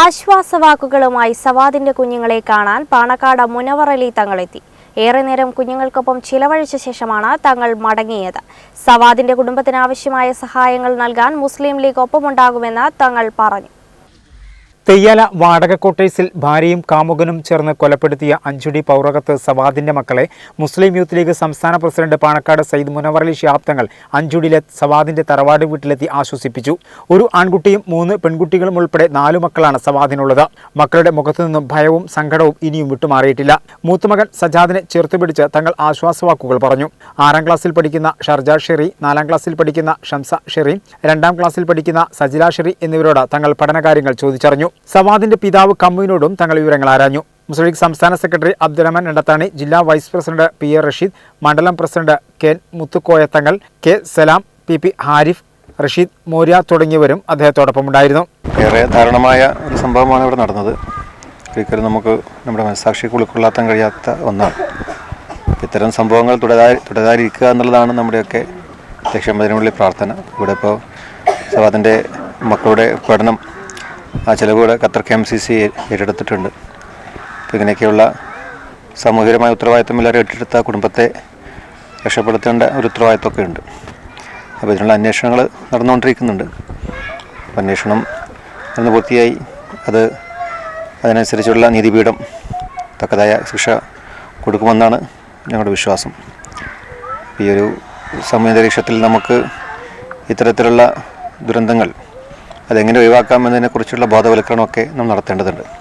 ആശ്വാസവാക്കുകളുമായി സവാദിന്റെ കുഞ്ഞുങ്ങളെ കാണാൻ പാണക്കാട് മുനവറലി തങ്ങളെത്തി. ഏറെ നേരം കുഞ്ഞുങ്ങൾക്കൊപ്പം ചിലവഴിച്ച ശേഷമാണ് തങ്ങൾ മടങ്ങിയത്. സവാദിന്റെ കുടുംബത്തിന് ആവശ്യമായ സഹായങ്ങൾ നൽകാൻ മുസ്ലിം ലീഗ് ഒപ്പമുണ്ടാകുമെന്ന് തങ്ങൾ പറഞ്ഞു. തെയ്യാല വാടക കോട്ടേഴ്സിൽ ഭാര്യയും കാമുകനും ചേർന്ന് കൊലപ്പെടുത്തിയ അഞ്ചുടി പൗറകത്ത് സവാദിന്റെ മക്കളെ മുസ്ലിം യൂത്ത് ലീഗ് സംസ്ഥാന പ്രസിഡന്റ് പാണക്കാട് സയ്യിദ് മുനവറലി ശിഹാബ് തങ്ങൾ അഞ്ചുടിയിലെ സവാദിന്റെ തറവാട് വീട്ടിലെത്തി ആശ്വസിപ്പിച്ചു. ഒരു ആൺകുട്ടിയും മൂന്ന് പെൺകുട്ടികളും ഉൾപ്പെടെ നാലു മക്കളാണ് സവാദിനുള്ളത്. മക്കളുടെ മുഖത്തു നിന്നും ഭയവും സങ്കടവും ഇനിയും വിട്ടുമാറിയിട്ടില്ല. മൂത്തമകൻ സജാദിനെ ചേർത്തുപിടിച്ച് തങ്ങൾ ആശ്വാസവാക്കുകൾ പറഞ്ഞു. ആറാം ക്ലാസ്സിൽ പഠിക്കുന്ന ഷർജ ഷെറി നാലാം ക്ലാസ്സിൽ പഠിക്കുന്ന ഷംസ ഷെറി രണ്ടാം ക്ലാസ്സിൽ പഠിക്കുന്ന സജില ഷെറി എന്നിവരോട് തങ്ങൾ പഠനകാര്യങ്ങൾ ചോദിച്ചറിഞ്ഞു. സവാദിന്റെ പിതാവ് കമ്മുവിനോടും തങ്ങൾ വിവരങ്ങൾ ആരാഞ്ഞു. മുസ്ലിം ലീഗ് സംസ്ഥാന സെക്രട്ടറി അബ്ദുറഹ്മാൻ എണ്ടത്താണി ജില്ലാ vice president P A Rasheed മണ്ഡലം president K Muthukoya Thangal K Salam P P Harif Rasheed Morya തുടങ്ങിയവരും അദ്ദേഹത്തോടൊപ്പം ഉണ്ടായിരുന്നു. ഏറെ ദാരുണമായ ഒരു സംഭവമാണ് ഇവിടെ നടന്നത്. ഒരിക്കലും നമുക്ക് നമ്മുടെ മനസ്സാക്ഷിക്ക് ഉൾക്കൊള്ളാത്താൻ കഴിയാത്ത ഒന്നാണ്. ഇത്തരം സംഭവങ്ങൾ തുടരാ തുടരാതിരിക്കുക എന്നുള്ളതാണ് നമ്മുടെയൊക്കെ ലക്ഷ്യം. അതിനുള്ളിൽ പ്രാർത്ഥന. ഇവിടെ ഇപ്പോൾ സവാദിന്റെ മക്കളുടെ പഠനം ആ ചിലവുകൂടെ Qatar K M C C ഏറ്റെടുത്തിട്ടുണ്ട്. അപ്പോൾ ഇങ്ങനെയൊക്കെയുള്ള സാമൂഹികമായ ഉത്തരവാദിത്വം എല്ലാവരും ഏറ്റെടുത്ത കുടുംബത്തെ രക്ഷപ്പെടുത്തേണ്ട ഒരു ഉത്തരവാദിത്വമൊക്കെ ഉണ്ട്. അപ്പോൾ ഇതിനുള്ള അന്വേഷണങ്ങൾ നടന്നുകൊണ്ടിരിക്കുന്നുണ്ട്. അന്വേഷണം നടന്ന് പൂർത്തിയായി. അത് അതിനനുസരിച്ചുള്ള നീതിപീഠം തക്കതായ ശിക്ഷ കൊടുക്കുമെന്നാണ് ഞങ്ങളുടെ വിശ്വാസം. ഈ ഒരു സമയാന്തരീക്ഷത്തിൽ നമുക്ക് ഇത്തരത്തിലുള്ള ദുരന്തങ്ങൾ അതെങ്ങനെ ഒഴിവാക്കാം എന്നതിനെക്കുറിച്ചുള്ള ബോധവൽക്കരണമൊക്കെ നാം നടത്തേണ്ടതുണ്ട്.